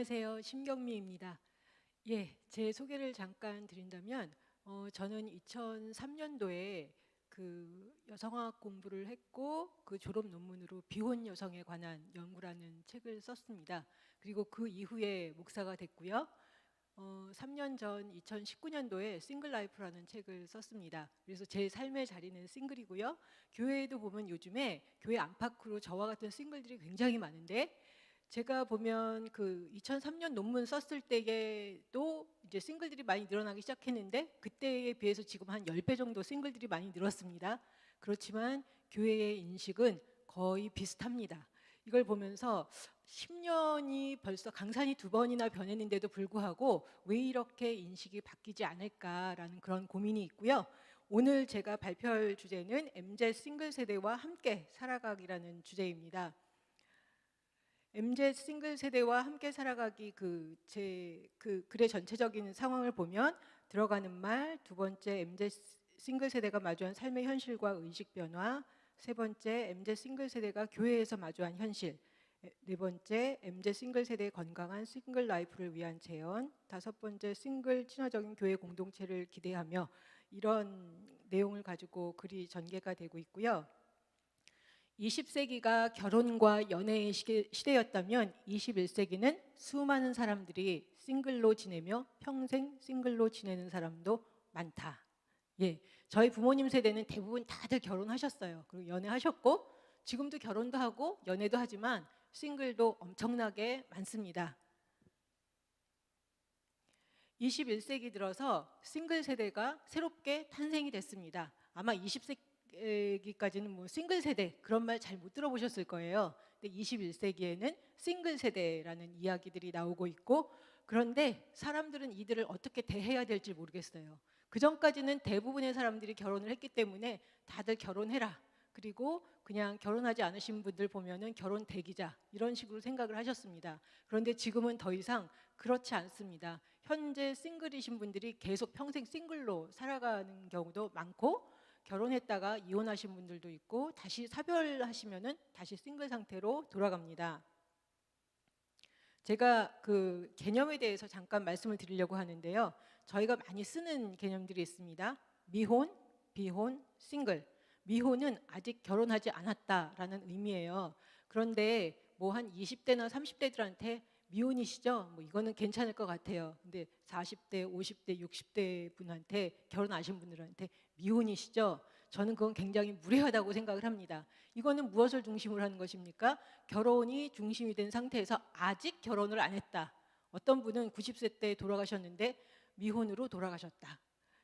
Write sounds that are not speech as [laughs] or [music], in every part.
안녕하세요. 심경미입니다. 예, 제 소개를 잠깐 드린다면 어, 저는 2003년도에 그 여성학 공부를 했고 그 졸업 논문으로 비혼 여성에 관한 연구라는 책을 썼습니다. 그리고 그 이후에 목사가 됐고요. 어, 3년 전 2019년도에 싱글 라이프라는 책을 썼습니다. 그래서 제 삶의 자리는 싱글이고요. 교회에도 보면 요즘에 교회 안팎으로 저와 같은 싱글들이 굉장히 많은데 제가 보면 그 2003년 논문 썼을 때에도 이제 싱글들이 많이 늘어나기 시작했는데 그때에 비해서 지금 한 10배 정도 싱글들이 많이 늘었습니다. 그렇지만 교회의 인식은 거의 비슷합니다. 이걸 보면서 10년이 벌써 강산이 두 번이나 변했는데도 불구하고 왜 이렇게 인식이 바뀌지 않을까라는 그런 고민이 있고요. 오늘 제가 발표할 주제는 MZ 싱글 세대와 함께 살아가기라는 주제입니다. MZ 싱글 세대와 함께 살아가기 그 제 그 글의 전체적인 상황을 보면 들어가는 말 두 번째 MZ 싱글 세대가 마주한 삶의 현실과 의식 변화 세 번째 MZ 싱글 세대가 교회에서 마주한 현실 네 번째 MZ 싱글 세대의 건강한 싱글 라이프를 위한 재현 다섯 번째 싱글 친화적인 교회 공동체를 기대하며 이런 내용을 가지고 글이 전개가 되고 있고요. 20세기가 결혼과 연애의 시대- 시대였다면 21세기는 수많은 사람들이 싱글로 지내며 평생 싱글로 지내는 사람도 많다. 예, 저희 부모님 세대는 대부분 다들 결혼하셨어요. 그리고 연애하셨고 지금도 결혼도 하고 연애도 하지만 싱글도 엄청나게 많습니다. 21세기 들어서 싱글 세대가 새롭게 탄생이 됐습니다. 아마 20세 기까지는 뭐 싱글 세대 그런 말 잘 못 들어보셨을 거예요. 근데 21세기에는 싱글 세대라는 이야기들이 나오고 있고 그런데 사람들은 이들을 어떻게 대해야 될지 모르겠어요. 그 전까지는 대부분의 사람들이 결혼을 했기 때문에 다들 결혼해라. 그리고 그냥 결혼하지 않으신 분들 보면은 결혼 대기자 이런 식으로 생각을 하셨습니다. 그런데 지금은 더 이상 그렇지 않습니다. 현재 싱글이신 분들이 계속 평생 싱글로 살아가는 경우도 많고 결혼했다가 이혼하신 분들도 있고 다시 사별하시면은 다시 싱글 상태로 돌아갑니다. 제가 그 개념에 대해서 잠깐 말씀을 드리려고 하는데요. 저희가 많이 쓰는 개념들이 있습니다. 미혼, 비혼, 싱글. 미혼은 아직 결혼하지 않았다라는 의미예요. 그런데 뭐 한 20대나 30대들한테 미혼이시죠? 뭐 이거는 괜찮을 것 같아요. 근데 40대, 50대, 60대 분한테 결혼하신 분들한테 미혼이시죠? 저는 그건 굉장히 무례하다고 생각을 합니다. 이거는 무엇을 중심으로 하는 것입니까? 결혼이 중심이 된 상태에서 아직 결혼을 안 했다. 어떤 분은 90세 때 돌아가셨는데 미혼으로 돌아가셨다.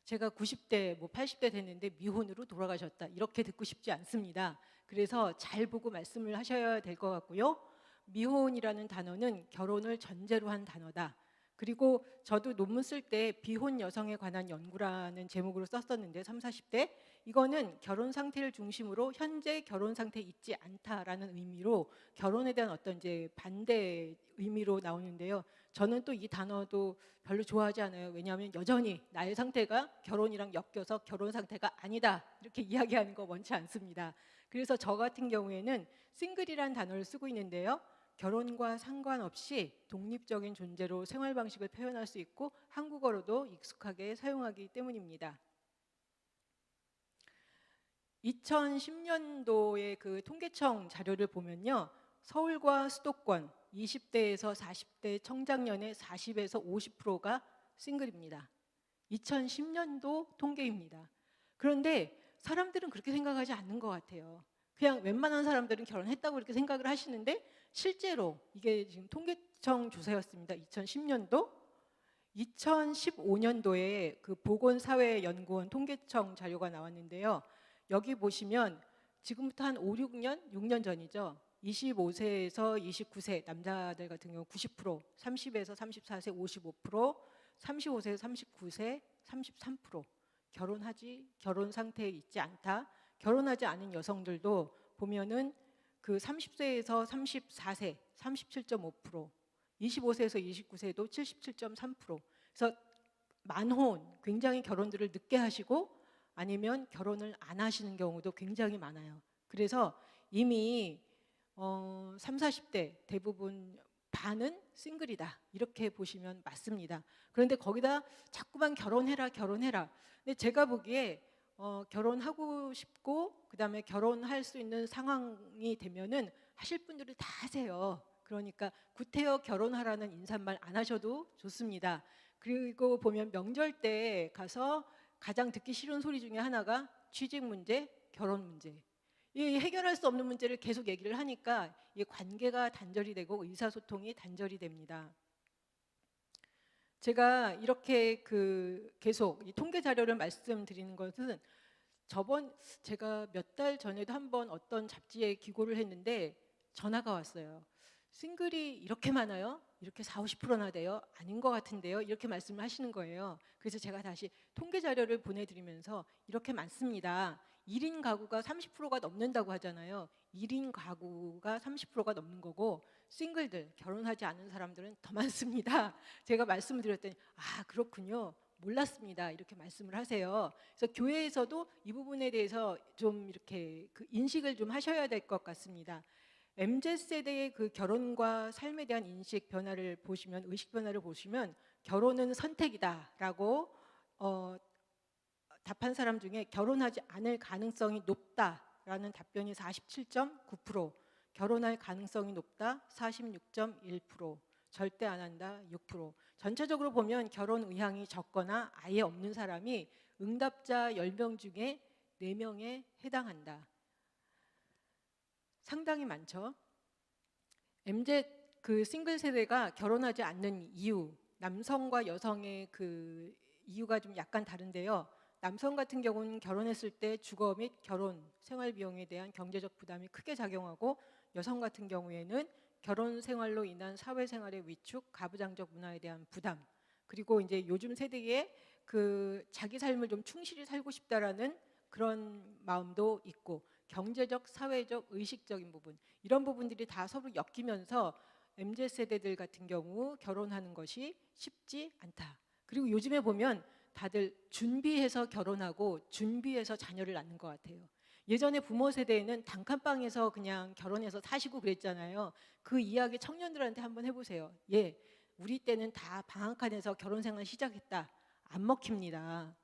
제가 90대, 뭐 80대 됐는데 미혼으로 돌아가셨다. 이렇게 듣고 싶지 않습니다. 그래서 잘 보고 말씀을 하셔야 될 것 같고요. 미혼이라는 단어는 결혼을 전제로 한 단어다. 그리고 저도 논문 쓸 때 비혼 여성에 관한 연구라는 제목으로 썼었는데 3, 40대 이거는 결혼 상태를 중심으로 현재 결혼 상태에 있지 않다라는 의미로 결혼에 대한 어떤 이제 반대 의미로 나오는데요. 저는 또 이 단어도 별로 좋아하지 않아요. 왜냐하면 여전히 나의 상태가 결혼이랑 엮여서 결혼 상태가 아니다 이렇게 [laughs] 이야기하는 거 원치 않습니다. 그래서 저 같은 경우에는 싱글이란 단어를 쓰고 있는데요. 결혼과 상관없이 독립적인 존재로 생활 방식을 표현할 수 있고 한국어로도 익숙하게 사용하기 때문입니다. 2010년도의 그 통계청 자료를 보면요. 서울과 수도권 20대에서 40대 청장년의 40에서 50%가 싱글입니다. 2010년도 통계입니다. 그런데 사람들은 그렇게 생각하지 않는 것 같아요. 그냥 웬만한 사람들은 결혼했다고 이렇게 생각을 하시는데 실제로 이게 지금 통계청 조사였습니다. 2010년도 2015년도에 그 보건사회연구원 통계청 자료가 나왔는데요. 여기 보시면 지금부터 한 5, 6년, 6년 전이죠. 25세에서 29세 남자들 같은 경우 90%, 30에서 34세 55%, 35세에서 39세 33% 결혼하지 결혼 상태에 있지 않다. 결혼하지 않은 여성들도 보면은 그 30세에서 34세 37.5%, 25세에서 29세도 77.3%. 그래서 만혼 굉장히 결혼들을 늦게 하시고 아니면 결혼을 안 하시는 경우도 굉장히 많아요. 그래서 이미 어, 3, 40대 대부분 반은 싱글이다. 이렇게 보시면 맞습니다. 그런데 거기다 자꾸만 결혼해라, 결혼해라. 근데 제가 보기에 어, 결혼하고 싶고 그다음에 결혼할 수 있는 상황이 되면은 하실 분들을 다 하세요. 그러니까 구태여 결혼하라는 인사말 안 하셔도 좋습니다. 그리고 보면 명절 때 가서 가장 듣기 싫은 소리 중에 하나가 취직 문제, 결혼 문제. 이 해결할 수 없는 문제를 계속 얘기를 하니까 이 관계가 단절이 되고 의사소통이 단절이 됩니다. 제가 이렇게 그 계속 이 통계 자료를 말씀드리는 것은 저번 제가 몇 달 전에도 한번 어떤 잡지에 기고를 했는데 전화가 왔어요. 싱글이 이렇게 많아요? 이렇게 4, 50%나 돼요? 아닌 것 같은데요? 이렇게 말씀을 하시는 거예요. 그래서 제가 다시 통계 자료를 보내드리면서 이렇게 많습니다. 1인 가구가 30%가 넘는다고 하잖아요. 1인 가구가 30%가 넘는 거고 싱글들 결혼하지 않은 사람들은 더 많습니다. [laughs] 제가 말씀을 드렸더니 아 그렇군요. 몰랐습니다. 이렇게 말씀을 하세요. 그래서 교회에서도 이 부분에 대해서 좀 이렇게 그 인식을 좀 하셔야 될 것 같습니다. MZ 세대의 그 결혼과 삶에 대한 인식 변화를 보시면 의식 변화를 보시면 결혼은 선택이다라고 어, 답한 사람 중에 결혼하지 않을 가능성이 높다라는 답변이 47.9%, 결혼할 가능성이 높다 46.1%, 절대 안 한다 6%. 전체적으로 보면 결혼 의향이 적거나 아예 없는 사람이 응답자 10명 중에 4명에 해당한다. 상당히 많죠. MZ 그 싱글 세대가 결혼하지 않는 이유, 남성과 여성의 그 이유가 좀 약간 다른데요. 남성 같은 경우는 결혼했을 때 주거 및 결혼, 생활 비용에 대한 경제적 부담이 크게 작용하고 여성 같은 경우에는 결혼 생활로 인한 사회 생활의 위축, 가부장적 문화에 대한 부담, 그리고 이제 요즘 세대에 그 자기 삶을 좀 충실히 살고 싶다라는 그런 마음도 있고 경제적, 사회적, 의식적인 부분 이런 부분들이 다 서로 엮이면서 MZ 세대들 같은 경우 결혼하는 것이 쉽지 않다. 그리고 요즘에 보면 다들 준비해서 결혼하고 준비해서 자녀를 낳는 것 같아요. 예전에 부모 세대에는 단칸방에서 그냥 결혼해서 사시고 그랬잖아요. 그 이야기 청년들한테 한번 해보세요. 예, 우리 때는 다 방학간에서 결혼 생활 시작했다. 안 먹힙니다.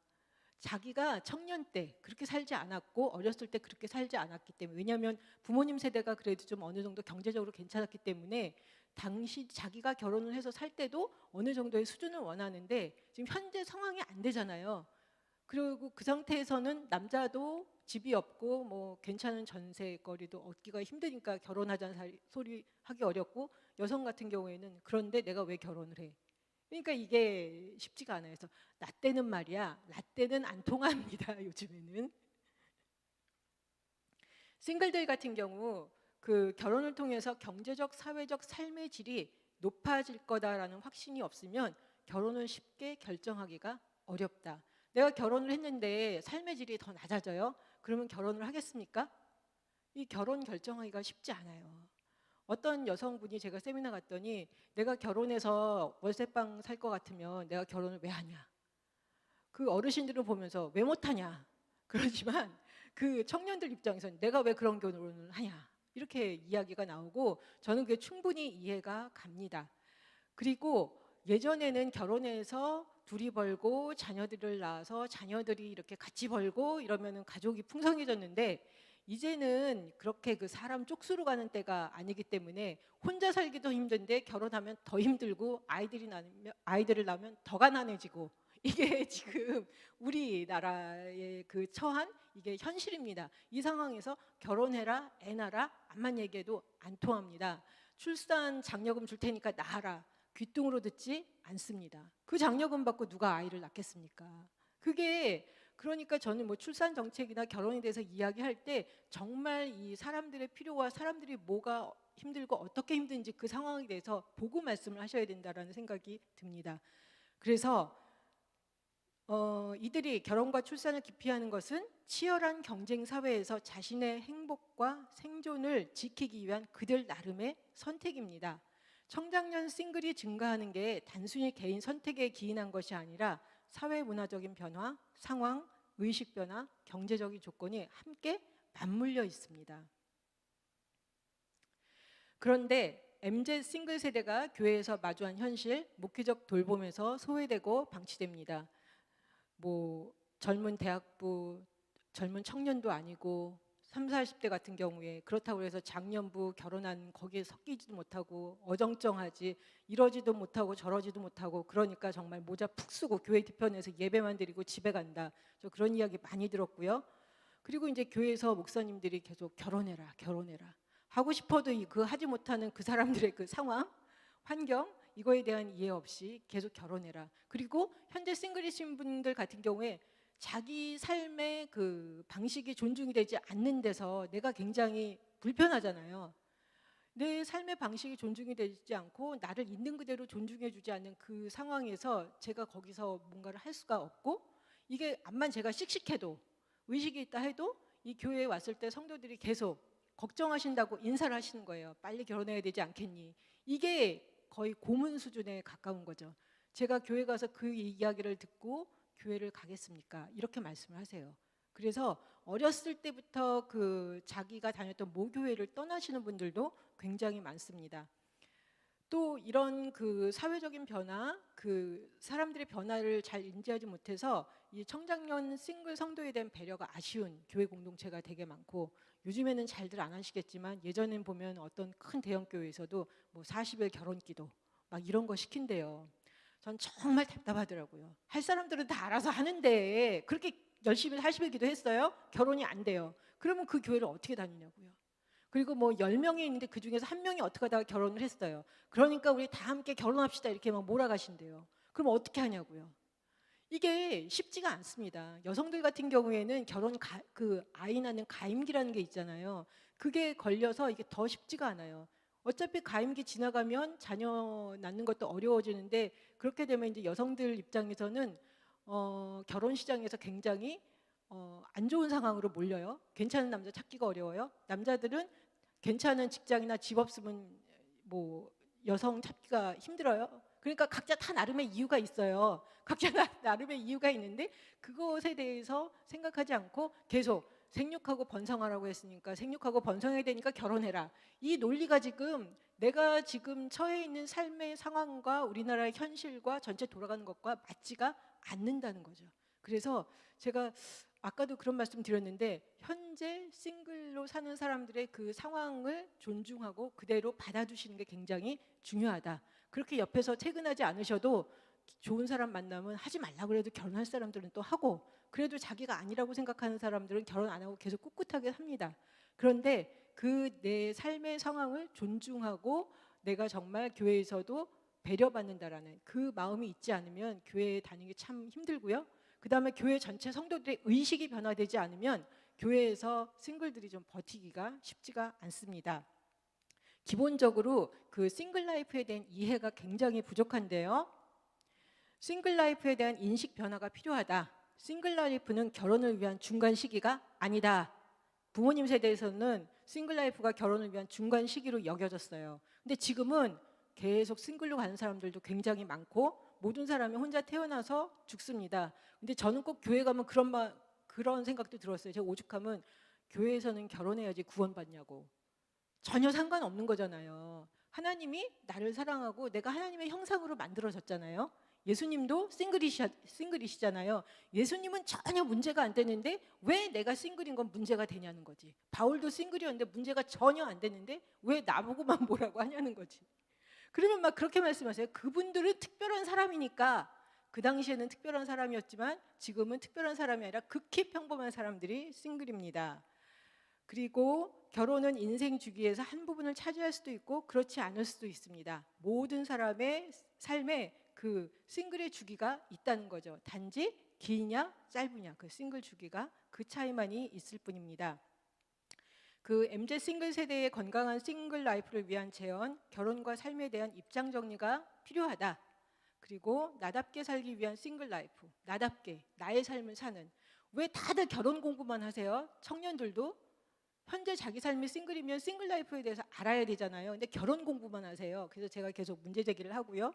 자기가 청년 때 그렇게 살지 않았고 어렸을 때 그렇게 살지 않았기 때문에 왜냐하면 부모님 세대가 그래도 좀 어느 정도 경제적으로 괜찮았기 때문에 당시 자기가 결혼을 해서 살 때도 어느 정도의 수준을 원하는데 지금 현재 상황이 안 되잖아요. 그리고 그 상태에서는 남자도 집이 없고 뭐 괜찮은 전세거리도 얻기가 힘드니까 결혼하자는 소리 하기 어렵고 여성 같은 경우에는 그런데 내가 왜 결혼을 해? 그러니까 이게 쉽지가 않아요. 그래서 나 때는 말이야. 나 때는 안 통합니다. [laughs] 요즘에는. 싱글들 같은 경우 그 결혼을 통해서 경제적 사회적 삶의 질이 높아질 거다라는 확신이 없으면 결혼을 쉽게 결정하기가 어렵다. 내가 결혼을 했는데 삶의 질이 더 낮아져요. 그러면 결혼을 하겠습니까? 이 결혼 결정하기가 쉽지 않아요. 어떤 여성분이 제가 세미나 갔더니 내가 결혼해서 월세방 살 것 같으면 내가 결혼을 왜 하냐? 그 어르신들을 보면서 왜 못하냐? 그러지만 그 청년들 입장에서는 내가 왜 그런 결혼을 하냐? 이렇게 이야기가 나오고 저는 그게 충분히 이해가 갑니다. 그리고 예전에는 결혼해서 둘이 벌고 자녀들을 낳아서 자녀들이 이렇게 같이 벌고 이러면은 가족이 풍성해졌는데 이제는 그렇게 그 사람 쪽수로 가는 때가 아니기 때문에 혼자 살기도 힘든데 결혼하면 더 힘들고 아이들이 낳으면 아이들을 낳으면 더 가난해지고 이게 [laughs] 지금 우리나라의 그 처한 이게 현실입니다. 이 상황에서 결혼해라, 애 낳아라, 암만 얘기해도 안 통합니다. 출산 장려금 줄 테니까 낳아라. 귀뚱으로 듣지 않습니다. 그 장려금 받고 누가 아이를 낳겠습니까? 그게 그러니까 저는 뭐 출산 정책이나 결혼에 대해서 이야기할 때 정말 이 사람들의 필요와 사람들이 뭐가 힘들고 어떻게 힘든지 그 상황에 대해서 보고 말씀을 하셔야 된다라는 생각이 듭니다. 그래서 어, 이들이 결혼과 출산을 기피하는 것은 치열한 경쟁 사회에서 자신의 행복과 생존을 지키기 위한 그들 나름의 선택입니다. 청장년 싱글이 증가하는 게 단순히 개인 선택에 기인한 것이 아니라 사회 문화적인 변화, 상황, 의식 변화, 경제적인 조건이 함께 맞물려 있습니다. 그런데 MZ 싱글 세대가 교회에서 마주한 현실, 목회적 돌봄에서 소외되고 방치됩니다. 뭐 젊은 대학부, 젊은 청년도 아니고 3, 40대 같은 경우에 그렇다고 해서 작년부 결혼한 거기에 섞이지도 못하고 어정쩡하지 이러지도 못하고 저러지도 못하고 그러니까 정말 모자 푹 쓰고 교회 뒤편에서 예배만 드리고 집에 간다. 저 그런 이야기 많이 들었고요. 그리고 이제 교회에서 목사님들이 계속 결혼해라, 결혼해라. 하고 싶어도 이- 그 하지 못하는 그 사람들의 그 상황, 환경 이거에 대한 이해 없이 계속 결혼해라. 그리고 현재 싱글이신 분들 같은 경우에 자기 삶의 그 방식이 존중이 되지 않는 데서 내가 굉장히 불편하잖아요. 내 삶의 방식이 존중이 되지 않고 나를 있는 그대로 존중해 주지 않는 그 상황에서 제가 거기서 뭔가를 할 수가 없고 이게 암만 제가 씩씩해도 의식이 있다 해도 이 교회에 왔을 때 성도들이 계속 걱정하신다고 인사를 하시는 거예요. 빨리 결혼해야 되지 않겠니? 이게 거의 고문 수준에 가까운 거죠. 제가 교회 가서 그 이야기를 듣고 교회를 가겠습니까? 이렇게 말씀을 하세요. 그래서 어렸을 때부터 그 자기가 다녔던 모교회를 떠나시는 분들도 굉장히 많습니다. 또 이런 그 사회적인 변화, 그 사람들의 변화를 잘 인지하지 못해서 이 청장년 싱글 성도에 대한 배려가 아쉬운 교회 공동체가 되게 많고 요즘에는 잘들 안 하시겠지만 예전엔 보면 어떤 큰 대형 교회에서도 뭐 40일 결혼 기도 막 이런 거 시킨대요. 전 정말 답답하더라고요. 할 사람들은 다 알아서 하는데 그렇게 열심히 40일 기도했어요? 결혼이 안 돼요. 그러면 그 교회를 어떻게 다니냐고요. 그리고 뭐 10명이 있는데 그 중에서 한 명이 어떻게 하다가 결혼을 했어요. 그러니까 우리 다 함께 결혼합시다 이렇게 막 몰아가신대요. 그럼 어떻게 하냐고요. 이게 쉽지가 않습니다. 여성들 같은 경우에는 결혼 가, 그 아이 낳는 가임기라는 게 있잖아요. 그게 걸려서 이게 더 쉽지가 않아요. 어차피 가임기 지나가면 자녀 낳는 것도 어려워지는데 그렇게 되면 이제 여성들 입장에서는 어, 결혼 시장에서 굉장히 어, 안 좋은 상황으로 몰려요. 괜찮은 남자 찾기가 어려워요. 남자들은 괜찮은 직장이나 집 없으면 뭐 여성 찾기가 힘들어요. 그러니까 각자 다 나름의 이유가 있어요. [laughs] 각자 나, 나름의 이유가 있는데 그것에 대해서 생각하지 않고 계속 생육하고 번성하라고 했으니까 생육하고 번성해야 되니까 결혼해라. 이 논리가 지금 내가 지금 처해 있는 삶의 상황과 우리나라의 현실과 전체 돌아가는 것과 맞지가 않는다는 거죠. 그래서 제가 아까도 그런 말씀 드렸는데 현재 싱글로 사는 사람들의 그 상황을 존중하고 그대로 받아주시는 게 굉장히 중요하다. 그렇게 옆에서 퇴근하지 않으셔도 좋은 사람 만나면 하지 말라 그래도 결혼할 사람들은 또 하고 그래도 자기가 아니라고 생각하는 사람들은 결혼 안 하고 계속 꿋꿋하게 삽니다. 그런데 그 내 삶의 상황을 존중하고 내가 정말 교회에서도 배려받는다라는 그 마음이 있지 않으면 교회에 다니기 참 힘들고요. 그 다음에 교회 전체 성도들의 의식이 변화되지 않으면 교회에서 싱글들이 좀 버티기가 쉽지가 않습니다. 기본적으로 그 싱글 라이프에 대한 이해가 굉장히 부족한데요. 싱글 라이프에 대한 인식 변화가 필요하다. 싱글 라이프는 결혼을 위한 중간 시기가 아니다. 부모님 세대에서는 싱글 라이프가 결혼을 위한 중간 시기로 여겨졌어요. 근데 지금은 계속 싱글로 가는 사람들도 굉장히 많고 모든 사람이 혼자 태어나서 죽습니다. 근데 저는 꼭 교회 가면 그런 말 그런 생각도 들었어요. 제가 오죽하면 교회에서는 결혼해야지 구원받냐고. 전혀 상관없는 거잖아요. 하나님이 나를 사랑하고 내가 하나님의 형상으로 만들어졌잖아요. 예수님도 싱글이시, 싱글이시잖아요. 예수님은 전혀 문제가 안 되는데 왜 내가 싱글인 건 문제가 되냐는 거지. 바울도 싱글이었는데 문제가 전혀 안 되는데 왜 나보고만 [laughs] 뭐라고 하냐는 거지. 그러면 막 그렇게 말씀하세요. 그분들은 특별한 사람이니까 그 당시에는 특별한 사람이었지만 지금은 특별한 사람이 아니라 극히 평범한 사람들이 싱글입니다. 그리고 결혼은 인생 주기에서 한 부분을 차지할 수도 있고 그렇지 않을 수도 있습니다. 모든 사람의 삶에 그 싱글의 주기가 있다는 거죠. 단지 기냐 짧으냐 그 싱글 주기가 그 차이만이 있을 뿐입니다. 그 MZ 싱글 세대의 건강한 싱글 라이프를 위한 재현, 결혼과 삶에 대한 입장 정리가 필요하다. 그리고 나답게 살기 위한 싱글 라이프, 나답게 나의 삶을 사는. 왜 다들 결혼 공부만 하세요? 청년들도 현재 자기 삶이 싱글이면 싱글 라이프에 대해서 알아야 되잖아요. 근데 결혼 공부만 하세요. 그래서 제가 계속 문제 제기를 하고요.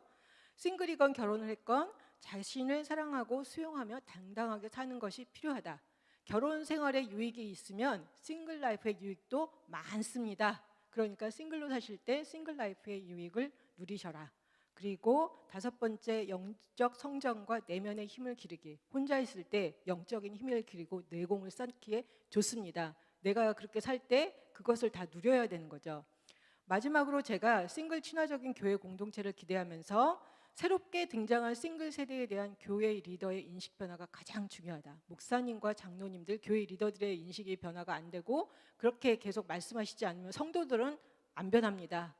싱글이건 결혼을 했건 자신을 사랑하고 수용하며 당당하게 사는 것이 필요하다. 결혼 생활에 유익이 있으면 싱글 라이프의 유익도 많습니다. 그러니까 싱글로 사실 때 싱글 라이프의 유익을 누리셔라. 그리고 다섯 번째 영적 성장과 내면의 힘을 기르기. 혼자 있을 때 영적인 힘을 기르고 내공을 쌓기에 좋습니다. 내가 그렇게 살 때 그것을 다 누려야 되는 거죠. 마지막으로 제가 싱글 친화적인 교회 공동체를 기대하면서 새롭게 등장한 싱글 세대에 대한 교회 리더의 인식 변화가 가장 중요하다. 목사님과 장로님들, 교회 리더들의 인식이 변화가 안 되고 그렇게 계속 말씀하시지 않으면 성도들은 안 변합니다.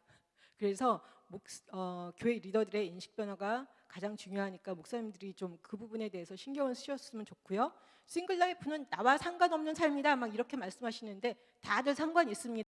그래서 목, 어, 교회 리더들의 인식 변화가 가장 중요하니까 목사님들이 좀 그 부분에 대해서 신경을 쓰셨으면 좋고요. 싱글 라이프는 나와 상관없는 삶이다 막 이렇게 말씀하시는데 다들 상관 있습니다.